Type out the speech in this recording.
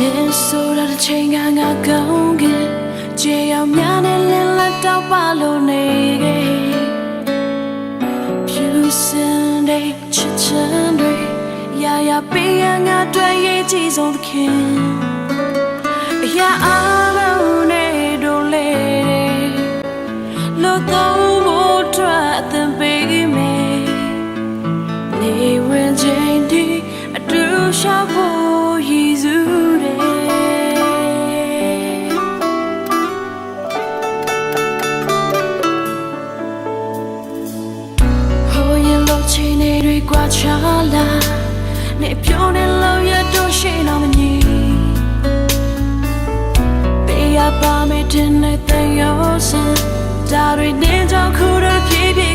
မင်းဆိုရတဲ့ချိန်ကငါကောင်းခဲ့ခြေရောင်များနဲ့လင်းလက်တော့ပါလို့နေခဲ့ဖြူစင်တဲ့ချစ်ချင်တွေရာရာပေးရငါတွေ့ရဲ့ကြည်ဆုံးသခင်အရာအလုံးနဲ့တို့လေလို့တော့မို့ထွက်အသင်ပေးမယ်နေဝင်ချိန်ဒီအတူရှာဖို့ င်နေတွေကွာချလာနေပြုံးနေလို့ရတော့ရှိတော့မညီပေးရပါမယ်တင်နေတဲ့ရောစံဒါတွေနေတော့ခုတော့ပြေးပြ